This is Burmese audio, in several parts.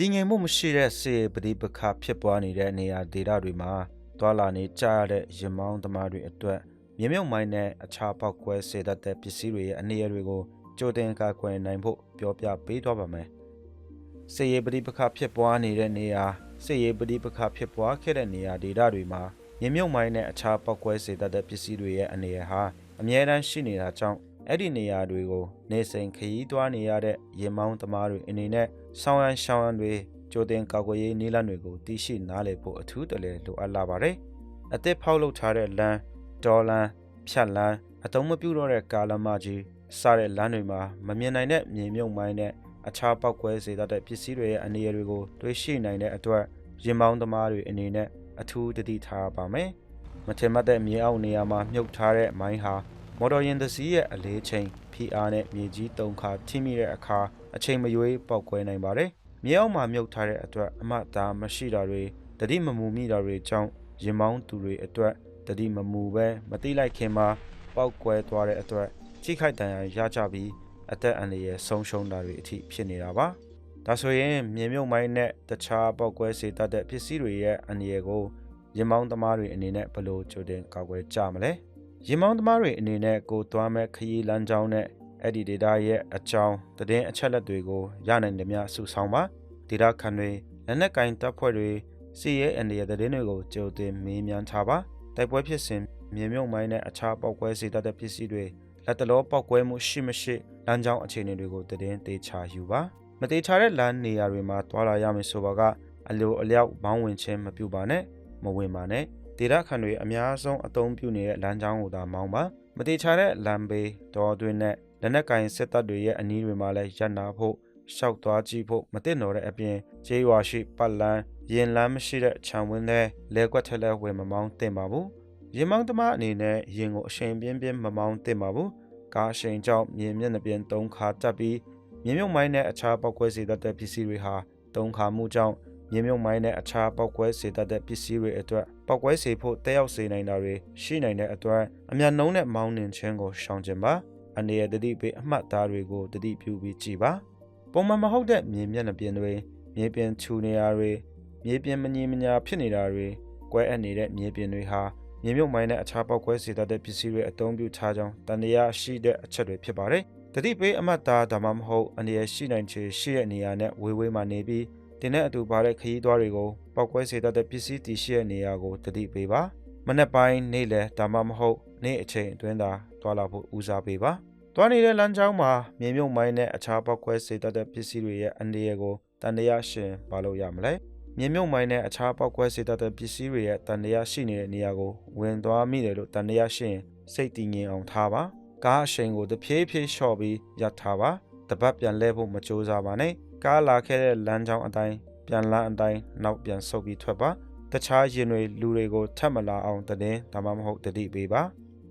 တည်ငြိမ်မှုမရှိတဲ့စေပဋိပက္ခဖြစ်ပွားနေတဲ့နေရာဒေသတွေမှာသွာလာနေကြရတဲ့ရမောင်းသမားတွေအတွက်မြေမြုပ်မိုင်းနဲ့အခြားပေါက်ကွဲစေတတ်တဲ့ပစ္စည်းတွေရဲ့အနေအတွေကိုကြိုတင်ကာကွယ်နိုင်ဖို့ပြောပြပေးသွားပါမယ်။စေရပဋိပက္ခဖြစ်ပွားနေတဲ့နေရာစေရပဋိပက္ခဖြစ်ပွားခဲ့တဲ့နေရာဒေသတွေမှာမြေမြုပ်မိုင်းနဲ့အခြားပေါက်ကွဲစေတတ်တဲ့ပစ္စည်းတွေရဲ့အနေအဟာအမြဲတမ်းရှိနေတာကြောင့် အဲ့ဒီနေရာတွေကိုနေစဉ်ခရီးသွားနေရတဲ့ရေမောင်းသမားတွေအနေနဲ့ဆောင်းရန်ရှောင်းရန်တွေကြိုတင်ကာကွယ်ရေးနည်းလမ်းတွေကိုသိရှိနားလည်ဖို့အထူးတလဲလိုအပ်လာပါတယ်။အသစ်ဖောက်လုပ်ထားတဲ့လမ်းဒေါ်လန်ဖြတ်လန်းအတုံးမပြူတော့တဲ့ကာလမကြီးစတဲ့လမ်းတွေမှာမမြင်နိုင်တဲ့မြေမြုပ်မိုင်းနဲ့အခြားပောက်ကွဲစေတတ်တဲ့ပစ္စည်းတွေရဲ့အနေအတွေကိုတွေးရှိနိုင်တဲ့အတွက်ရင်မောင်းသမားတွေအနေနဲ့အထူးတတိထားပါမယ်။မထင်မှတ်တဲ့မြေအောက်နေရာမှာမြုပ်ထားတဲ့မိုင်းဟာ မော်တော်ယာဉ်တစ်စီးရဲ့အလေးချိန် PR နဲ့မြေကြီးတုံခါထိမိတဲ့အခါအချိန်မရွေးပောက်ကွဲနိုင်ပါတယ်။မြေအောက်မှာမြုပ်ထားတဲ့အတွက်အမှတ်သားမရှိတာတွေတတိမမူမိတာတွေကြောင့်ရင်မောင်းသူတွေအတွက်တတိမမူပဲမတိလိုက်ခင်မှာပောက်ကွဲသွားတဲ့အတွက်ချိခိုက်တန်ရာရကြပြီးအသက်အန္တရာယ်ဆုံးရှုံးတာတွေအထိဖြစ်နေတာပါ။ဒါဆိုရင်မြေမြုပ်မိုင်းနဲ့တခြားပောက်ကွဲစေတတ်တဲ့ပစ္စည်းတွေရဲ့အန္တရာယ်ကိုရင်မောင်းသမားတွေအနေနဲ့ဘယ်လိုကြိုတင်ကာကွယ်ကြမလဲ။ ရင်မောင်းသမားတွေအနေနဲ့ကိုသွားမဲ့ခရီးလမ်းကြောင်းနဲ့အဲ့ဒီဒေတာရဲ့အကြောင်းသတင်းအချက်လက်တွေကိုရနိုင်တယ်များစုဆောင်ပါဒေတာခံတွေလက်နက်ကင်တပ်ဖွဲ့တွေစီရဲအန်ဒီရဲ့သတင်းတွေကိုကြိုတင်မေးမြန်းထားပါတိုက်ပွဲဖြစ်စဉ်မြေမြုပ်မိုင်းနဲ့အခြားပောက်ကွဲစေတတ်တဲ့ပစ္စည်းတွေလက်တလောပောက်ကွဲမှုရှိမရှိလမ်းကြောင်းအခြေအနေတွေကိုသတင်းသေးချာယူပါမသေးချာတဲ့လမ်းနေရာတွေမှာတွာလာရမယ်ဆိုပါကအလိုအလျောက်မောင်းဝင်ခြင်းမပြုပါနဲ့မဝင်ပါနဲ့ ဒေတာခန်တွေအများဆုံးအသုံးပြုနေတဲ့လမ်းကြောင်းကိုသာမောင်းပါမတိချာတဲ့လမ်းဘေးတော်တွင်နဲ့လက်နက်ကင်စစ်တပ်တွေရဲ့အနီးတွေမှာလည်းရပ်နာဖို့ရှောက်သွားကြည့်ဖို့မတင်တော့တဲ့အပြင်ကျေးရွာရှိပတ်လန်းရင်လမ်းမရှိတဲ့ခြံဝင်းထဲလဲကွက်ထက်လဲဝင်မမောင်းတင်ပါဘူးရင်မောင်းသမားအနေနဲ့ရင်ကိုအရှိန်ပြင်းပြင်းမမောင်းတင်ပါဘူးကားအရှိန်ကြောင့်မြင်မျက်နှာပြင်၃ခါတက်ပြီးမြင်မြုပ်မိုင်းနဲ့အခြားပောက်ကွဲစေတတ်တဲ့ပစ္စည်းတွေဟာ၃ခါမှုကြောင့် မြေမြုပ်မိုင်းနဲ့အခြားပောက်ကွဲစေတတ်တဲ့ပစ္စည်းတွေအတွက်ပောက်ကွဲစေဖို့တက်ရောက်စေနိုင်တာတွေရှိနိုင်တဲ့အတွက်အများနှုံးတဲ့မောင်းနှင်ခြင်းကိုရှောင်ကျင်ပါအနေရတတိပေးအမှတ်သားတွေကိုတတိပြုပြီးကြည်ပါပုံမှန်မဟုတ်တဲ့မြေမျက်နှာပြင်တွေမြေပြင်ခြူနေရာတွေမြေပြင်မငြင်းမညာဖြစ်နေတာတွေကွဲအပ်နေတဲ့မြေပြင်တွေဟာမြေမြုပ်မိုင်းနဲ့အခြားပောက်ကွဲစေတတ်တဲ့ပစ္စည်းတွေအသုံးပြုထားကြောင်းတန်တရားရှိတဲ့အချက်တွေဖြစ်ပါတယ်တတိပေးအမှတ်သားဒါမှမဟုတ်အနေရရှိနိုင်ခြေရှိတဲ့နေရာနဲ့ဝေးဝေးမှနေပြီး တင်တဲ့အတူပါတဲ့ခရီးသွားတွေကိုပောက်ကွဲစေတတ်တဲ့ပစ္စည်းတည်ရှိတဲ့နေရာကိုတတိပေးပါမနေ့ပိုင်းနေ့လယ်ဒါမှမဟုတ်နေ့အချိန်အတွင်းသာတွာလာဖို့ဦးစားပေးပါတွားနေတဲ့လမ်းကြောင်းမှာမြေမြုပ်မိုင်းနဲ့အခြားပောက်ကွဲစေတတ်တဲ့ပစ္စည်းတွေရဲ့အန္တရာယ်ကိုတန်တရားရှင်ပါလို့ရမလဲမြေမြုပ်မိုင်းနဲ့အခြားပောက်ကွဲစေတတ်တဲ့ပစ္စည်းတွေရဲ့တန်တရားရှိနေတဲ့နေရာကိုဝင်သွားမိတယ်လို့တန်တရားရှင်စိတ်တည်ငြိမ်အောင်ထားပါကားအရှိန်ကိုတဖြည်းဖြည်းလျှော့ပြီးရပ်ထားပါတပတ်ပြန်လဲဖို့မကြိုးစားပါနဲ့ ကားလာခဲ့တဲ့လမ်းကြောင်းအတိုင်းပြန်လန်းအတိုင်းနောက်ပြန်ဆုတ်ပြီးထွက်ပါတခြားရင်တွေလူတွေကိုထပ်မလာအောင်တည်ဒါမှမဟုတ်တတိပေးပါ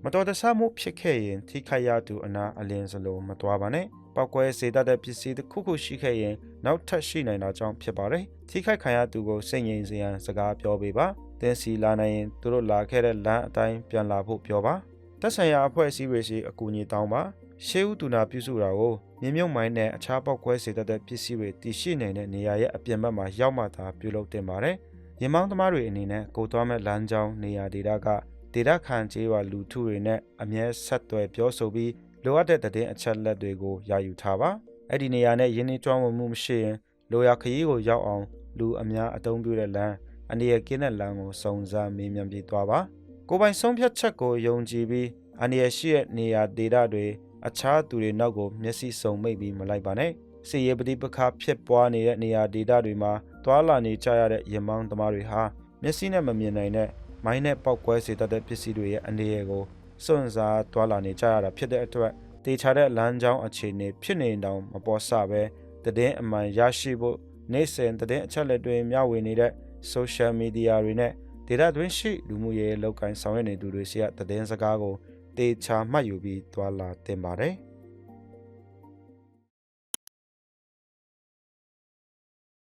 မတော်တဆမှုဖြစ်ခဲ့ရင်ထိခိုက်ရသူအနာအလင်းစလုံးမတွားပါနဲ့ပောက်ကွဲစေတတ်တဲ့ပစ္စည်းတစ်ခုခုရှိခဲ့ရင်နောက်ထပ်ရှိနိုင်တာကြောင့်ဖြစ်ပါတယ်ထိခိုက်ခံရသူကိုစိတ်ငြိမ်စေရန်စကားပြောပေးပါတင်းစီလာနိုင်ရင်သူတို့လာခဲ့တဲ့လမ်းအတိုင်းပြန်လာဖို့ပြောပါတက်ဆိုင်ရာအဖွဲ့အစည်းတွေရှိအကူအညီတောင်းပါ ရှေးဦးတူနာပြုစုတာကိုမြင်းမြုပ်မိုင်းနဲ့အခြားပောက်ကွဲစေတတ်တဲ့ပစ္စည်းတွေတည်ရှိနေတဲ့နေရာရဲ့အပြင်ဘက်မှာရောက်မှသာပြုလုပ်တင်ပါတယ်။ရင်မောင်းသမားတွေအနေနဲ့ကိုသွားမဲ့လမ်းကြောင်းနေရာဒေတာကဒေတာခံကျေးရွာလူထုတွေနဲ့အမြဲဆက်သွယ်ပြောဆိုပြီးလိုအပ်တဲ့သတင်းအချက်လက်တွေကိုရယူထားပါ။အဲ့ဒီနေရာနဲ့ရင်းနှီးကြွမှုမရှိရင်လိုရာခရီးကိုရောက်အောင်လူအများအသုံးပြုတဲ့လမ်းအနေရကင်းတဲ့လမ်းကိုစုံစမ်းမေးမြန်းပြီးသွားပါ။ကိုပိုင်ဆုံးဖြတ်ချက်ကိုယုံကြည်ပြီးအနေရရှိတဲ့နေရာဒေတာတွေ အခြားသူတွေနောက်ကိုမျက်စိစုံမိတ်ပြီးမလိုက်ပါနဲ့စီရပတိပခဖြစ်ပွားနေတဲ့နေရာဒေသတွေမှာသွာလာနေကြရတဲ့ရင်မောင်းသမားတွေဟာမျက်စိနဲ့မမြင်နိုင်တဲ့မိုင်းနဲ့ပောက်ကွဲစေတတ်တဲ့ပစ္စည်းတွေရဲ့အနေအကိုစွန့်စားသွာလာနေကြရတာဖြစ်တဲ့အတွက်တေချာတဲ့လမ်းကြောင်းအခြေအနေဖြစ်နေတောင်မပေါ်ဆပဲတည်င်းအမှန်ရရှိဖို့နေ့စဉ်တည်င်းအချက်လက်တွေမျှဝေနေတဲ့ social media တွေနဲ့ဒေတာတွင်းရှိလူမှုရေးလောက်ကိုင်းဆောင်ရွက်နေသူတွေစီကတည်င်းစကားကို တေချာမှတ်ယူပြီးသွာလာတင်ပါတယ်။